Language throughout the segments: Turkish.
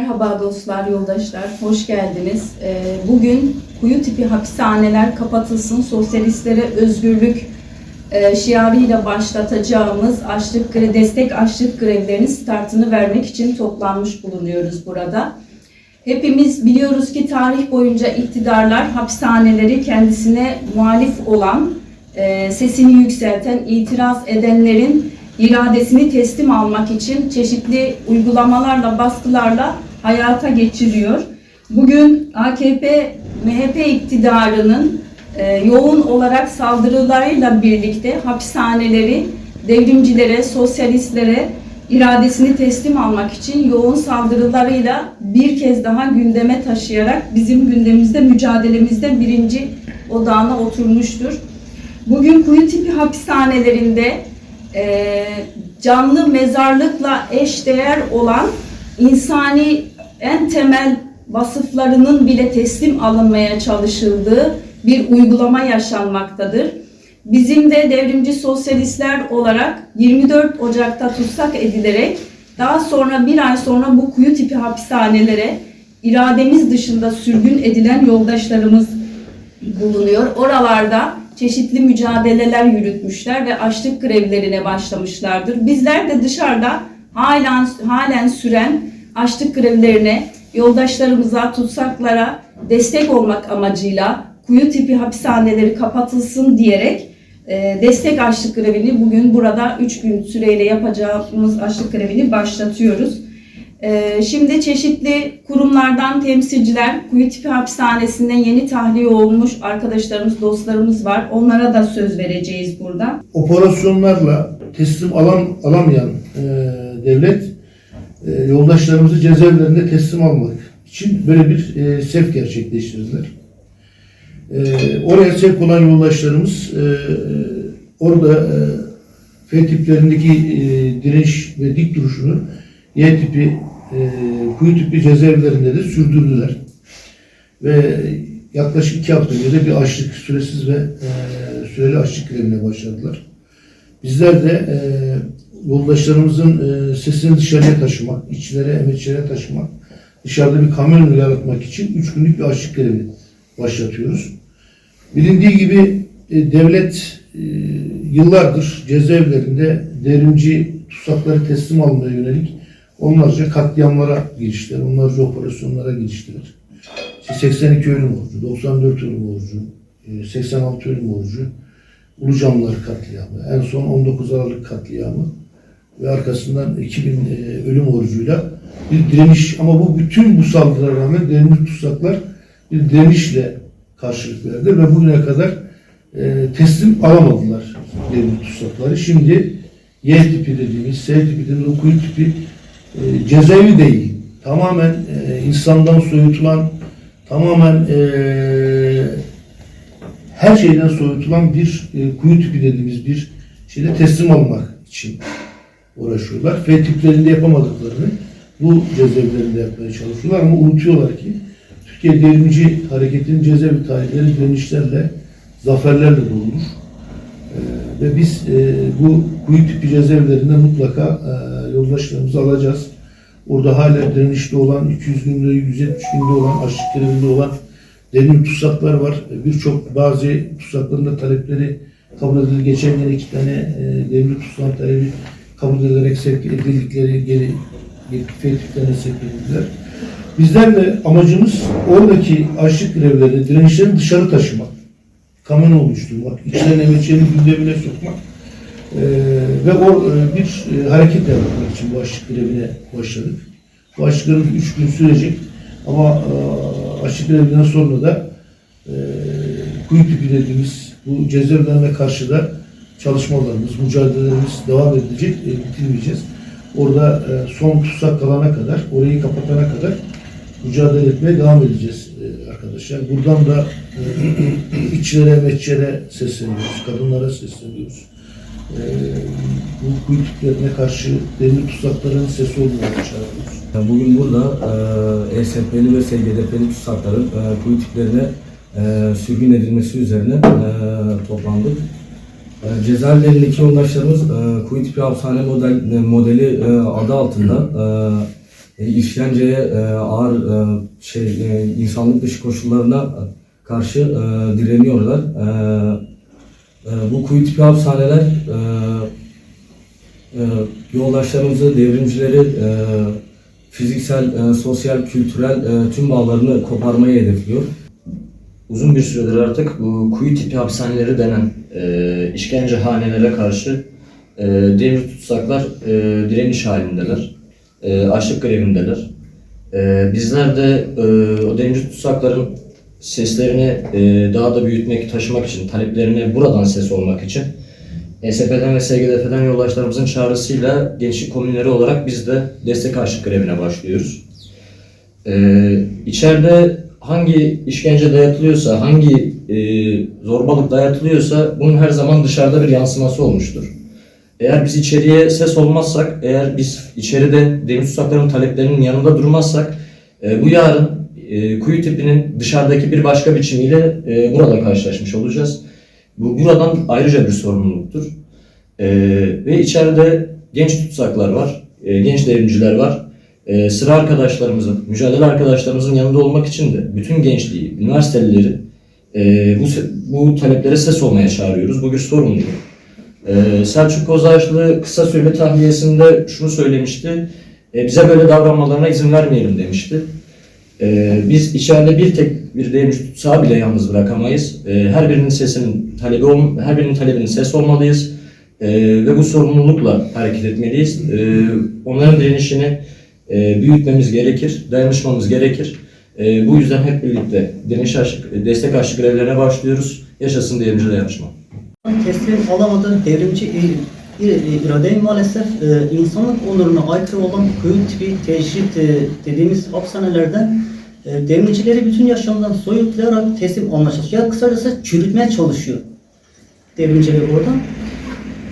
Merhaba dostlar, yoldaşlar, hoş geldiniz. Ee, Bugün kuyu tipi hapishaneler kapatılsın, sosyalistlere özgürlük e, şiarıyla başlatacağımız açlık gre- destek açlık grevlerinin startını vermek için toplanmış bulunuyoruz burada. Hepimiz biliyoruz ki tarih boyunca iktidarlar hapishaneleri kendisine muhalif olan, e, sesini yükselten, itiraz edenlerin iradesini teslim almak için çeşitli uygulamalarla, baskılarla hayata geçiriyor. Bugün AKP, MHP iktidarının e, yoğun olarak saldırılarıyla birlikte hapishaneleri devrimcilere, sosyalistlere iradesini teslim almak için yoğun saldırılarıyla bir kez daha gündeme taşıyarak bizim gündemimizde, mücadelemizde birinci odağına oturmuştur. Bugün kuyu tipi hapishanelerinde e, canlı mezarlıkla eşdeğer olan insani en temel vasıflarının bile teslim alınmaya çalışıldığı bir uygulama yaşanmaktadır. Bizim de devrimci sosyalistler olarak 24 Ocak'ta tutsak edilerek daha sonra bir ay sonra bu kuyu tipi hapishanelere irademiz dışında sürgün edilen yoldaşlarımız bulunuyor. Oralarda çeşitli mücadeleler yürütmüşler ve açlık grevlerine başlamışlardır. Bizler de dışarıda halen, halen süren açlık grevlerine, yoldaşlarımıza, tutsaklara destek olmak amacıyla kuyu tipi hapishaneleri kapatılsın diyerek e, destek açlık grevini bugün burada 3 gün süreyle yapacağımız açlık grevini başlatıyoruz. Ee, Şimdi çeşitli kurumlardan temsilciler, Kuyu Tipi Hapishanesi'nden yeni tahliye olmuş arkadaşlarımız, dostlarımız var. Onlara da söz vereceğiz burada. operasyonlarla teslim alan alamayan e, devlet e, yoldaşlarımızı cezaevlerinde teslim almak için böyle bir e, sevk gerçekleştirdiler. E, oraya sevk olan yoldaşlarımız e, orada e, F tiplerindeki e, direnç ve dik duruşunu Y tipi, e, kuyu tipi cezaevlerinde de sürdürdüler. Ve yaklaşık iki hafta önce bir açlık, süresiz ve e, süreli açlık grevine başladılar. Bizler de e, yoldaşlarımızın e, sesini dışarıya taşımak, içlere, emekçilere taşımak, dışarıda bir kamyon yaratmak için üç günlük bir açlık grevi başlatıyoruz. Bilindiği gibi e, devlet yıllardır cezaevlerinde devrimci tutsakları teslim almaya yönelik onlarca katliamlara giriştiler, onlarca operasyonlara giriştiler. İşte 82 ölüm orucu, 94 ölüm orucu, e, 86 ölüm orucu, Ulucanlar katliamı, en son 19 Aralık katliamı ve arkasından 2000 e, ölüm orucuyla bir direniş ama bu bütün bu saldırılara rağmen devrimci tutsaklar bir direnişle karşılık verdi ve bugüne kadar e, teslim alamadılar devrimci tutsakları. Şimdi Y tipi dediğimiz, S tipi dediğimiz o kuyu tipi e, cezaevi değil. Tamamen e, insandan soyutulan, tamamen e, her şeyden soyutulan bir e, kuyu tipi dediğimiz bir şeyde teslim almak için uğraşıyorlar. F tiplerinde yapamadıklarını bu cezaevlerinde yapmaya çalışıyorlar ama unutuyorlar ki Türkiye devrimci hareketinin cezaevi tarihleri direnişlerle, zaferlerle doludur. Ee, ve biz e, bu kuyu tipi cezaevlerinde mutlaka e, yoldaşlarımızı alacağız. Orada hala direnişte olan, 200 günde, 170 günde olan, açlık grevinde olan devrim tutsaklar var. Birçok bazı tutsakların da talepleri kabul edildi. Geçen yine iki tane e, devrim tutsak talebi kabul edilerek sevk edildikleri geri fetihlerine sevk edildiler. Bizler de amacımız oradaki açlık grevlerini, direnişlerini dışarı taşımak kamen oluşturmak, içlerine emekçilerin gündemine sokmak eee, ve o e, bir e, hareket yaratmak için bu açlık grevine başladık. Bu açlık grevi üç gün sürecek ama e, açlık grevinden sonra da e, kuyu tipi dediğimiz bu cezaevlerine karşı da çalışmalarımız, mücadelelerimiz devam edilecek, e, bitirmeyeceğiz. Orada e, son tutsak kalana kadar, orayı kapatana kadar mücadele etmeye devam edeceğiz e, arkadaşlar. Buradan da e, içlere, emekçilere sesleniyoruz, kadınlara sesleniyoruz. E, bu kuyu karşı demir tutsakların sesi olmaya çağırıyoruz. Bugün burada e, ESP'li ve SGDP'li tutsakların e, kuyu e, sürgün edilmesi üzerine e, toplandık. E, cezaevlerindeki yoldaşlarımız e, kuyu tipi hapishane model, modeli e, adı altında e, e, işkenceye, e, ağır e, şey e, insanlık dışı koşullarına karşı e, direniyorlar. E, e, bu kuyu tipi hapishaneler e, e, yoldaşlarımızı, devrimcileri e, fiziksel, e, sosyal, kültürel e, tüm bağlarını koparmayı hedefliyor. Uzun bir süredir artık bu kuyu tipi hapishaneleri denen e, işkence hanelere karşı e, demir tutsaklar e, direniş halindeler. E, açlık grevindeler. E, bizler de e, o demir tutsakların seslerini e, daha da büyütmek, taşımak için, taleplerine buradan ses olmak için ESP'den ve SGDF'den yoldaşlarımızın çağrısıyla gençlik komünleri olarak biz de destek açlık grevine başlıyoruz. Ee, içeride hangi işkence dayatılıyorsa, hangi e, zorbalık dayatılıyorsa bunun her zaman dışarıda bir yansıması olmuştur. Eğer biz içeriye ses olmazsak, eğer biz içeride demir tutsakların taleplerinin yanında durmazsak e, bu yarın e, kuyu tipinin dışarıdaki bir başka biçimiyle e, burada karşılaşmış olacağız. Bu buradan ayrıca bir sorumluluktur. E, ve içeride genç tutsaklar var, e, genç devrimciler var. Ee, sıra arkadaşlarımızın, mücadele arkadaşlarımızın yanında olmak için de bütün gençliği, üniversitelileri e, bu, bu taleplere ses olmaya çağırıyoruz. Bu bir sorumluluk. Ee, Selçuk Kozağaçlı kısa süre tahliyesinde şunu söylemişti. E, bize böyle davranmalarına izin vermeyelim demişti. Ee, biz içeride bir tek bir devrimci tutsağı bile yalnız bırakamayız. Ee, her birinin sesinin talebi ol, her birinin talebinin ses olmalıyız. Ee, ve bu sorumlulukla hareket etmeliyiz. Ee, onların direnişini e, büyütmemiz gerekir, dayanışmamız gerekir. E, bu yüzden hep birlikte direniş aşık, destek aşık grevlerine başlıyoruz. Yaşasın devrimci dayanışma. teslim alamadığı devrimci i- i- iradeyi maalesef e, insanlık onuruna aykırı olan kuyu tipi tecrit e, dediğimiz hapishanelerden e, devrimcileri bütün yaşamdan soyutlayarak teslim almaya çalışıyor. Kısacası çürütmeye çalışıyor devrimcileri oradan.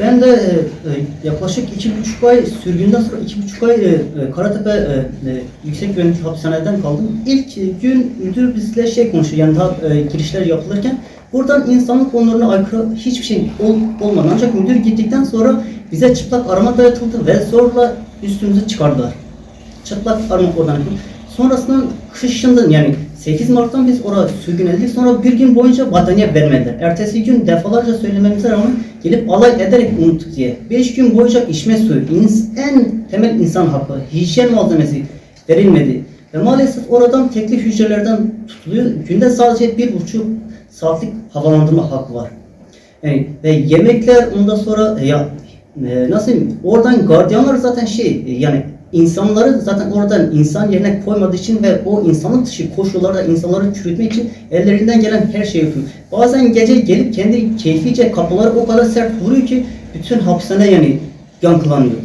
Ben de e, e, yaklaşık iki buçuk ay sürgünden sonra iki buçuk ay e, e, Karatepe e, e, yüksek güvenlik hapishaneden kaldım. İlk gün müdür bizle şey konuşuyor yani daha e, girişler yapılırken buradan insanlık onuruna aykırı hiçbir şey ol, olmadı. Ancak müdür gittikten sonra bize çıplak arama dayatıldı ve zorla üstümüzü çıkardılar. Çıplak arama oradan. Sonrasında kışından yani 8 Mart'tan biz oraya sürgün edildik. Sonra bir gün boyunca battaniye vermediler. Ertesi gün defalarca söylememize rağmen gelip alay ederek unuttuk diye. 5 gün boyunca içme suyu, en temel insan hakkı, hijyen malzemesi verilmedi. Ve maalesef oradan tekli hücrelerden tutuluyor. Günde sadece bir buçuk saatlik havalandırma hakkı var. Yani, ve yemekler ondan sonra e, ya e, nasıl oradan gardiyanlar zaten şey e, yani insanları zaten oradan insan yerine koymadığı için ve o insanlık dışı koşullarda insanları çürütmek için ellerinden gelen her şeyi yapıyor. Bazen gece gelip kendi keyfice kapıları o kadar sert vuruyor ki bütün hapishane yani yankılanıyor.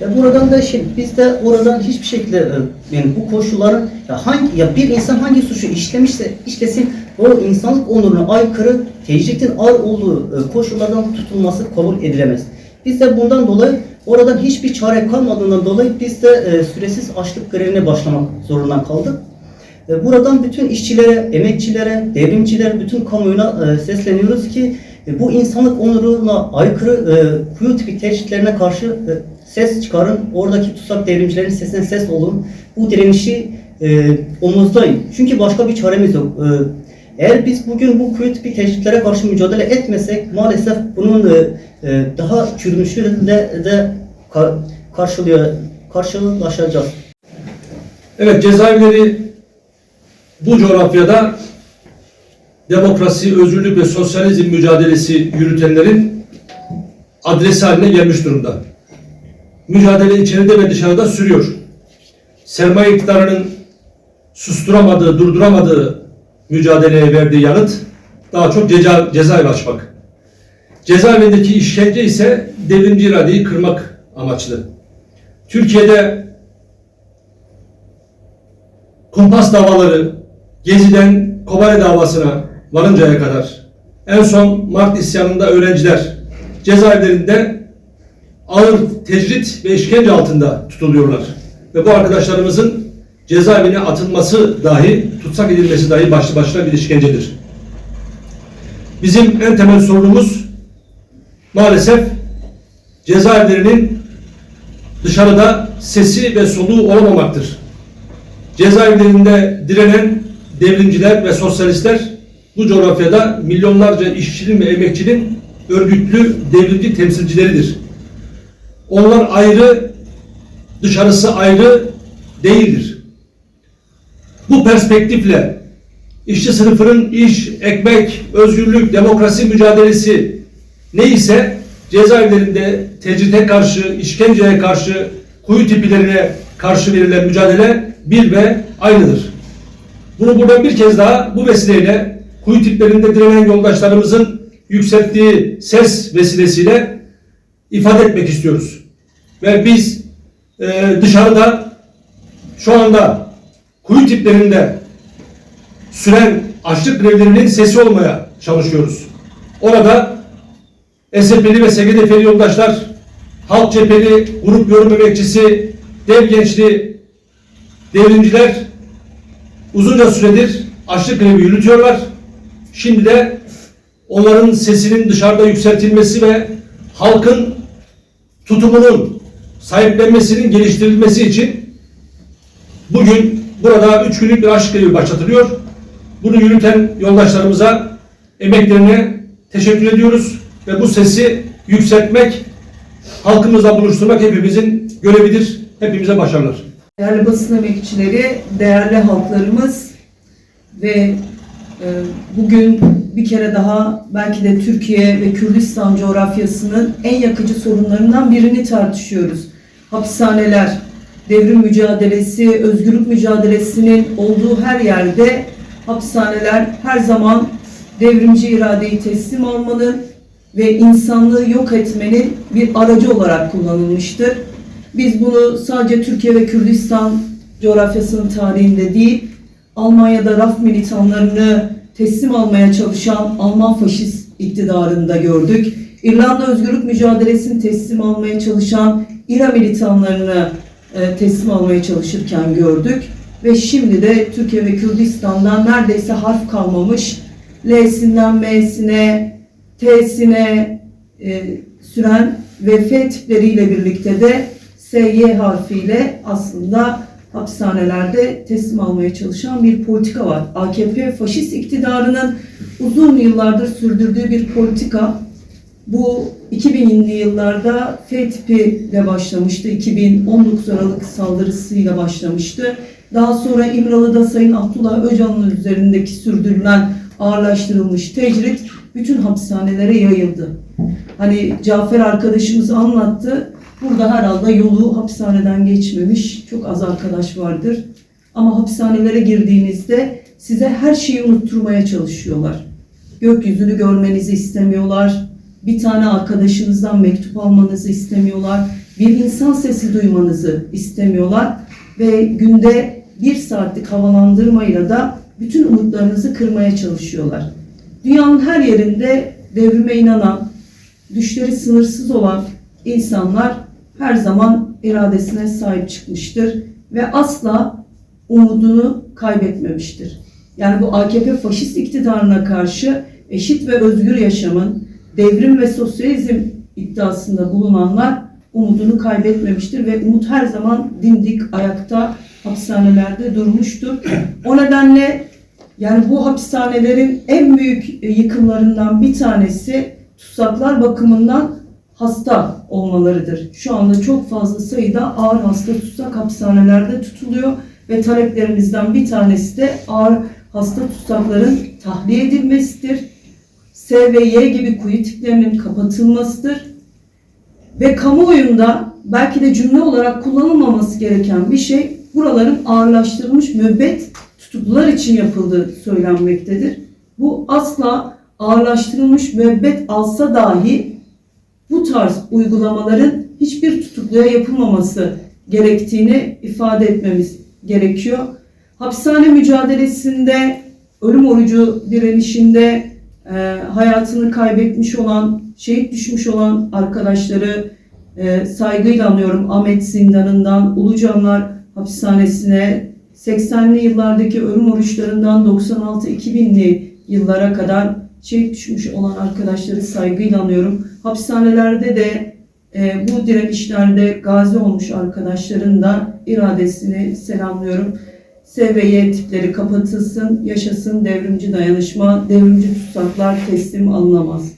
Ya buradan da şey, biz de oradan hiçbir şekilde e, yani bu koşulların ya hangi ya bir insan hangi suçu işlemişse işlesin o insanlık onuruna aykırı tecritin ağır olduğu e, koşullardan tutulması kabul edilemez. Biz de bundan dolayı oradan hiçbir çare kalmadığından dolayı biz de e, süresiz açlık grevine başlamak zorundan kaldık. E, Buradan bütün işçilere, emekçilere, devrimcilere, bütün kamuoyuna e, sesleniyoruz ki e, bu insanlık onuruna aykırı e, kuyu tipi teşhitlerine karşı e, ses çıkarın. Oradaki tutsak devrimcilerin sesine ses olun. Bu direnişi e, omuzlayın. Çünkü başka bir çaremiz yok. E, eğer biz bugün bu kuyu tipi teşhitlere karşı mücadele etmesek maalesef bunun e, daha çürümüşlüğünde de, de ka- karşılıyor, karşılaşacağız. Evet cezaevleri bu coğrafyada demokrasi, özgürlük ve sosyalizm mücadelesi yürütenlerin adresi haline gelmiş durumda. Mücadele içeride ve dışarıda sürüyor. Sermaye iktidarının susturamadığı, durduramadığı mücadeleye verdiği yanıt daha çok ceza, cezaevi açmak. Cezaevindeki işkence ise devrimci iradeyi kırmak amaçlı. Türkiye'de kumpas davaları Gezi'den Kobane davasına varıncaya kadar en son Mart isyanında öğrenciler cezaevlerinde ağır tecrit ve işkence altında tutuluyorlar. Ve bu arkadaşlarımızın cezaevine atılması dahi, tutsak edilmesi dahi başlı başına bir işkencedir. Bizim en temel sorunumuz maalesef cezaevlerinin dışarıda sesi ve soluğu olamamaktır. Cezaevlerinde direnen devrimciler ve sosyalistler bu coğrafyada milyonlarca işçinin ve emekçinin örgütlü devrimci temsilcileridir. Onlar ayrı, dışarısı ayrı değildir. Bu perspektifle işçi sınıfının iş, ekmek, özgürlük, demokrasi mücadelesi neyse cezaevlerinde tecrite karşı, işkenceye karşı, kuyu tipilerine karşı verilen mücadele bir ve aynıdır. Bunu buradan bir kez daha bu vesileyle kuyu tiplerinde direnen yoldaşlarımızın yükselttiği ses vesilesiyle ifade etmek istiyoruz. Ve biz e, dışarıda şu anda kuyu tiplerinde süren açlık grevlerinin sesi olmaya çalışıyoruz. Orada SP'li ve SGDF'li yoldaşlar, Halk Cepheli, Grup Yorum Emekçisi, Dev Gençli, devrimciler uzunca süredir açlık grevi yürütüyorlar. Şimdi de onların sesinin dışarıda yükseltilmesi ve halkın tutumunun sahiplenmesinin geliştirilmesi için bugün burada üç günlük bir açlık grevi başlatılıyor. Bunu yürüten yoldaşlarımıza emeklerine teşekkür ediyoruz ve bu sesi yükseltmek, halkımızla buluşturmak hepimizin görevidir. Hepimize başarılar. Değerli basın emekçileri, değerli halklarımız ve e, bugün bir kere daha belki de Türkiye ve Kürdistan coğrafyasının en yakıcı sorunlarından birini tartışıyoruz. Hapishaneler, devrim mücadelesi, özgürlük mücadelesinin olduğu her yerde hapishaneler her zaman devrimci iradeyi teslim almanın ve insanlığı yok etmenin bir aracı olarak kullanılmıştır. Biz bunu sadece Türkiye ve Kürdistan coğrafyasının tarihinde değil, Almanya'da raf militanlarını teslim almaya çalışan Alman faşist iktidarında gördük. İrlanda özgürlük mücadelesini teslim almaya çalışan İRA militanlarını teslim almaya çalışırken gördük. Ve şimdi de Türkiye ve Kürdistan'dan neredeyse harf kalmamış L'sinden M'sine, T'sine e, süren ve F tipleriyle birlikte de SY harfiyle aslında hapishanelerde teslim almaya çalışan bir politika var. AKP faşist iktidarının uzun yıllardır sürdürdüğü bir politika. Bu 2000'li yıllarda F tipiyle başlamıştı. 2019 Aralık saldırısıyla başlamıştı. Daha sonra İmralı'da Sayın Abdullah Öcalan'ın üzerindeki sürdürülen ağırlaştırılmış tecrit bütün hapishanelere yayıldı. Hani Cafer arkadaşımız anlattı. Burada herhalde yolu hapishaneden geçmemiş çok az arkadaş vardır. Ama hapishanelere girdiğinizde size her şeyi unutturmaya çalışıyorlar. Gökyüzünü görmenizi istemiyorlar. Bir tane arkadaşınızdan mektup almanızı istemiyorlar. Bir insan sesi duymanızı istemiyorlar. Ve günde bir saatlik havalandırmayla da bütün umutlarınızı kırmaya çalışıyorlar. Dünyanın her yerinde devrime inanan, düşleri sınırsız olan insanlar her zaman iradesine sahip çıkmıştır ve asla umudunu kaybetmemiştir. Yani bu AKP faşist iktidarına karşı eşit ve özgür yaşamın, devrim ve sosyalizm iddiasında bulunanlar umudunu kaybetmemiştir ve umut her zaman dimdik ayakta hapishanelerde durmuştur. O nedenle yani bu hapishanelerin en büyük yıkımlarından bir tanesi tutsaklar bakımından hasta olmalarıdır. Şu anda çok fazla sayıda ağır hasta tutsak hapishanelerde tutuluyor ve taleplerimizden bir tanesi de ağır hasta tutsakların tahliye edilmesidir. S ve Y gibi kuyu tiplerinin kapatılmasıdır. Ve kamuoyunda belki de cümle olarak kullanılmaması gereken bir şey buraların ağırlaştırılmış müebbet tutuklular için yapıldığı söylenmektedir. Bu asla ağırlaştırılmış müebbet alsa dahi bu tarz uygulamaların hiçbir tutukluya yapılmaması gerektiğini ifade etmemiz gerekiyor. Hapishane mücadelesinde, ölüm orucu direnişinde e, hayatını kaybetmiş olan, şehit düşmüş olan arkadaşları e, saygıyla anıyorum. Ahmet Zindanı'ndan Ulucanlar Hapishanesi'ne 80'li yıllardaki ölüm oruçlarından 96-2000'li yıllara kadar şehit düşmüş olan arkadaşları saygıyla anıyorum. Hapishanelerde de E, bu direnişlerde gazi olmuş arkadaşların da iradesini selamlıyorum. S ve Y tipleri kapatılsın, yaşasın devrimci dayanışma, devrimci tutsaklar teslim alınamaz.